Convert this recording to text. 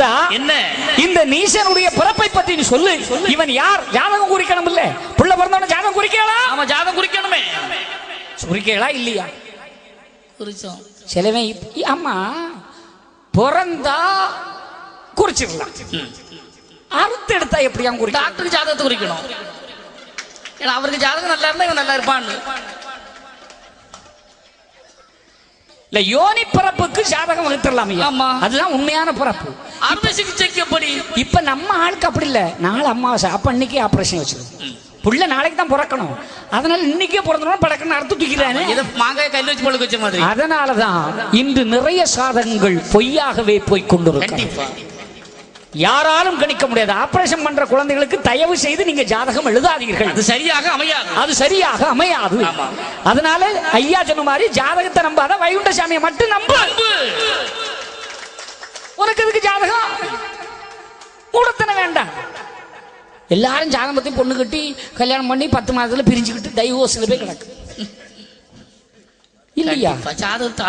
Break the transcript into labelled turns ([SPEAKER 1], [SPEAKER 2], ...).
[SPEAKER 1] தாத்தா
[SPEAKER 2] என்ன?
[SPEAKER 1] இந்த நீசனுடைய பிறப்பை பத்தி நீ சொல்லு. இவன் யார்? ஜாதகம் குறிக்கணும் இல்ல புள்ள பிறந்தவன ஜாதகம் குறிக்கலாம்
[SPEAKER 2] ஆமா ஜாதகம் குறிக்கணுமே.
[SPEAKER 1] குறிக்கலாம் இல்லையா?
[SPEAKER 2] குறிச்சோம்.
[SPEAKER 1] சிலவன் ஆமா. பிறந்தா குறிச்சிடலாம். அறுத்து எடுத்தா எப்படியா குறிக்க
[SPEAKER 2] டாக்டருக்கு ஜாதகத்தை குறிக்கணும். ஏன்னா அவருக்கு ஜாதகம் நல்லா இருந்தா இவன் நல்லா இருப்பான்னு.
[SPEAKER 1] இல்ல யோனி பிறப்புக்கு ஜாதகம் வகுத்துடலாம்
[SPEAKER 2] ஆமா.
[SPEAKER 1] அதுதான் உண்மையான பிறப்பு.
[SPEAKER 2] அறுவை சிகிச்சைக்கு எப்படி
[SPEAKER 1] இப்ப நம்ம ஆளுக்கு அப்படி இல்ல. நாளை அம்மாவாசை அப்ப இன்னைக்கே ஆபரேஷன் வச்சிருக்கோம் புள்ள நாளைக்கு தான் பிறக்கணும். அதனால இன்னைக்கே பிறந்தோம் படக்குன்னு அறுத்து தூக்கிறானே
[SPEAKER 2] மாங்காய் கல்லு வச்சு பழுக்க வச்ச மாதிரி.
[SPEAKER 1] அதனாலதான் இன்று நிறைய சாதகங்கள் பொய்யாகவே போய் கொண்டிருக்க
[SPEAKER 2] கண்டிப்பா.
[SPEAKER 1] யாராலும் கணிக்க முடியாது. ஆபரேஷன் பண்ற குழந்தைகளுக்கு தயவு செய்து நீங்க ஜாதகம் எழுதாதீர்கள்.
[SPEAKER 2] அது சரியாக அமையாது.
[SPEAKER 1] அது சரியாக அமையாது. அதனால ஐயா சொன்ன மாதிரி ஜாதகத்தை நம்பாத வைகுண்ட சாமியை மட்டும் நம்பு. உனக்கு எதுக்கு ஜாதகம்? கூடத்தன வேண்டாம். எல்லாரும் ஜாதகத்தையும் பொண்ணு கட்டி கல்யாணம் பண்ணி பத்து மாதத்துல பிரிஞ்சுக்கிட்டு டைவோர்ஸ்ல போய் கிடக்கு. இல்லையா.
[SPEAKER 2] ஜாதகத்தை